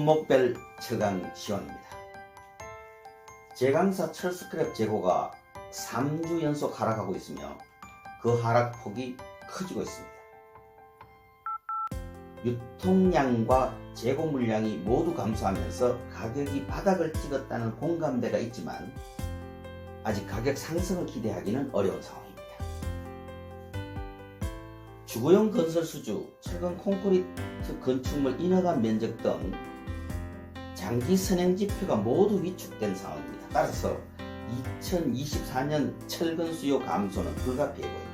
품목별 철강 시황입니다. 제강사 철스크랩 재고가 3주 연속 하락하고 있으며 그 하락폭이 커지고 있습니다. 유통량과 재고 물량이 모두 감소하면서 가격이 바닥을 찍었다는 공감대가 있지만 아직 가격 상승을 기대하기는 어려운 상황입니다. 주거용 건설 수주, 철강 콘크리트 건축물 인허가 면적 등 장기 선행 지표가 모두 위축된 상황입니다. 따라서 2024년 철근 수요 감소는 불가피해 보입니다.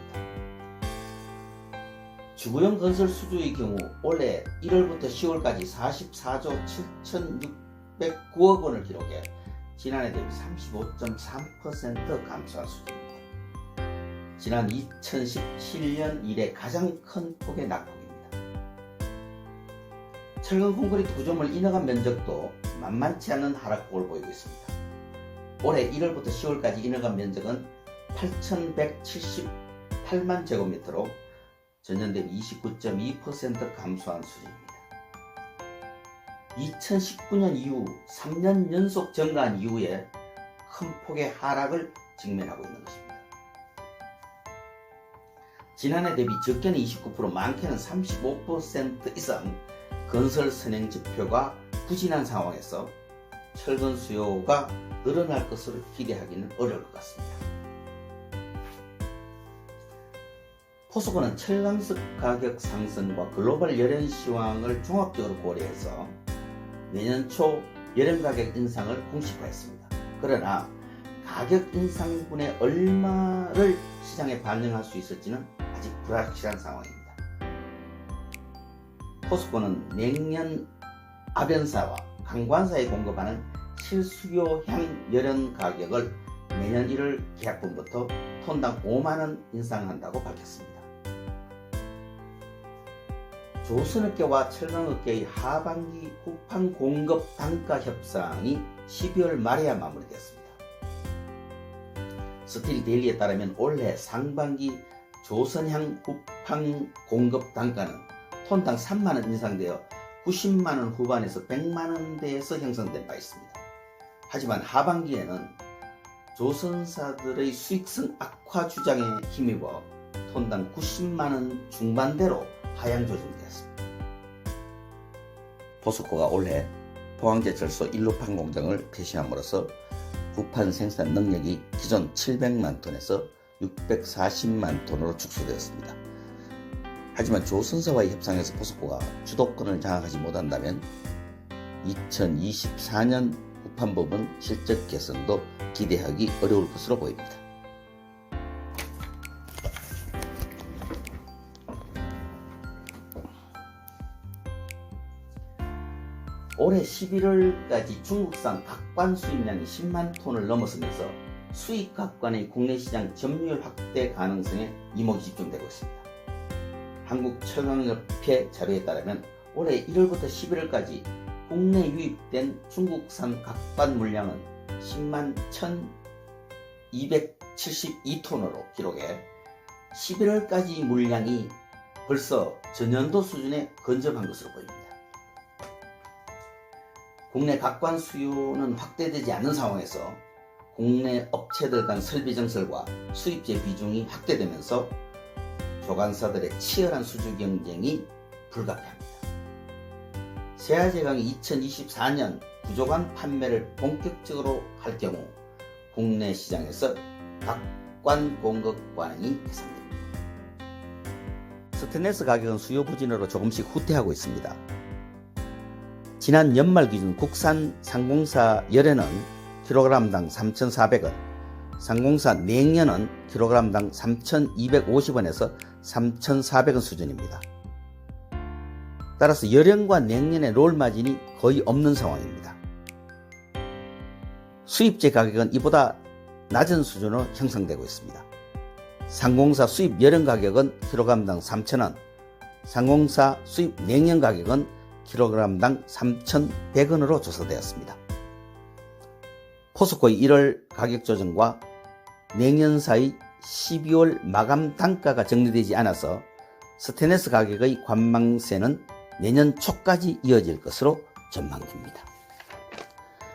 주거용 건설 수주의 경우 올해 1월부터 10월까지 44조 7,609억 원을 기록해 지난해 대비 35.3% 감소한 수준입니다. 지난 2017년 이래 가장 큰 폭의 낙폭입니다. 철근 콘크리트 구조물 인허가 면적도 만만치 않은 하락폭을 보이고 있습니다. 올해 1월부터 10월까지 인허가 면적은 8,178만 제곱미터로 전년 대비 29.2% 감소한 수준입니다. 2019년 이후 3년 연속 증가한 이후에 큰 폭의 하락을 직면하고 있는 것입니다. 지난해 대비 적게는 29%, 많게는 35% 이상 건설 선행 지표가 부진한 상황에서 철근 수요가 늘어날 것으로 기대하기는 어려울 것 같습니다. 포스코는 철강석 가격 상승과 글로벌 열연 시황을 종합적으로 고려해서 내년 초 열연 가격 인상을 공식화했습니다. 그러나 가격 인상분의 얼마를 시장에 반영할 수 있을지는 아직 불확실한 상황입니다. 포스코는 냉년 아변사와 강관사에 공급하는 실수요향 열연 가격을 내년 1월 계약분부터 톤당 5만원 인상한다고 밝혔습니다. 조선업계와 철강업계의 하반기 후판 공급 단가 협상이 12월 말에야 마무리됐습니다. 스틸 데일리에 따르면 올해 상반기 조선향 후판 공급 단가는 톤당 3만원 인상되어 90만원 후반에서 100만원대에서 형성된 바 있습니다. 하지만 하반기에는 조선사들의 수익성 악화 주장에 힘입어 톤당 90만원 중반대로 하향 조정되었습니다. 포스코가 올해 포항제철소 일루판 공장을 폐쇄함으로써 후판 생산 능력이 기존 700만 톤에서 640만 톤으로 축소되었습니다. 하지만 조선사와의 협상에서 포스코가 주도권을 장악하지 못한다면 2024년 후판 부분 실적 개선도 기대하기 어려울 것으로 보입니다. 올해 11월까지 중국산 각관 수입량이 10만 톤을 넘어서면서 수입 각관의 국내 시장 점유율 확대 가능성에 이목이 집중되고 있습니다. 한국철강협회 자료에 따르면 올해 1월부터 11월까지 국내 유입된 중국산 각관 물량은 10만 1,272톤으로 기록해 11월까지 물량이 벌써 전년도 수준에 근접한 것으로 보입니다. 국내 각관 수요는 확대되지 않는 상황에서 국내 업체들 간 설비 증설과 수입제 비중이 확대되면서 조간사들의 치열한 수주 경쟁이 불가피합니다. 세아제강이 2024년 구조관 판매를 본격적으로 할 경우 국내 시장에서 각관 공급 관행이 예상됩니다. 스테인레스 가격은 수요 부진으로 조금씩 후퇴하고 있습니다. 지난 연말 기준 국산 상공사 열에는 킬로그램당 3,400원, 상공사 냉연은 킬로그램당 3,250원에서 3,400원 수준입니다. 따라서 열연과 냉연의 롤마진이 거의 없는 상황입니다. 수입제 가격은 이보다 낮은 수준으로 형성되고 있습니다. 상공사 수입 열연 가격은 킬로그램당 3,000원, 상공사 수입 냉연 가격은 킬로그램당 3,100원으로 조사되었습니다. 포스코의 1월 가격 조정과 냉연사의 12월 마감 단가가 정리되지 않아서 스테인레스 가격의 관망세는 내년 초까지 이어질 것으로 전망됩니다.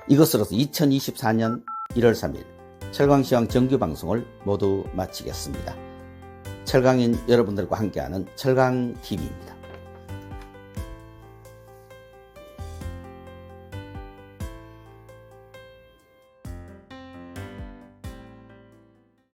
이것으로서 2024년 1월 3일 철강시황 정규 방송을 모두 마치겠습니다. 철강인 여러분들과 함께하는 철강TV입니다.